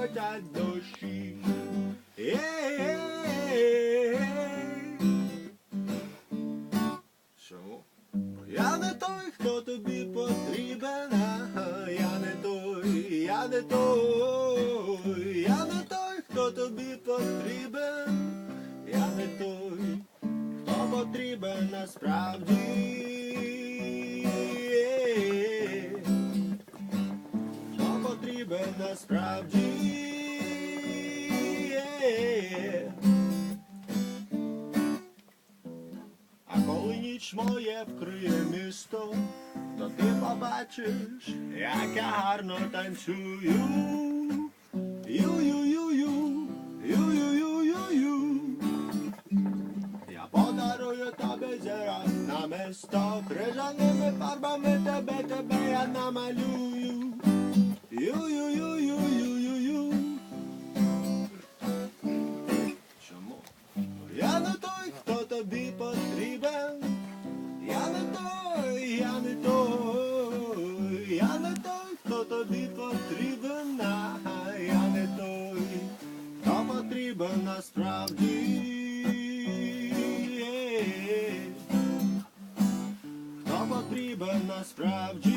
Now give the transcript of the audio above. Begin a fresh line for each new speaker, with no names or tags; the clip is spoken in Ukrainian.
летять дощі. Чому? Я не той, хто тобі потрібен, я не той, я не той, я не той, хто тобі потрібен, я не той, хто потрібен насправді. Потрібен насправді. А коли ніч моє вкриє місто, то ти побачиш, як я гарно танцюю. Я подарую тобі зараз на місто, крижаними фарбами тебе, тебе я намалюю. хіба насправді, хто потрібен насправді.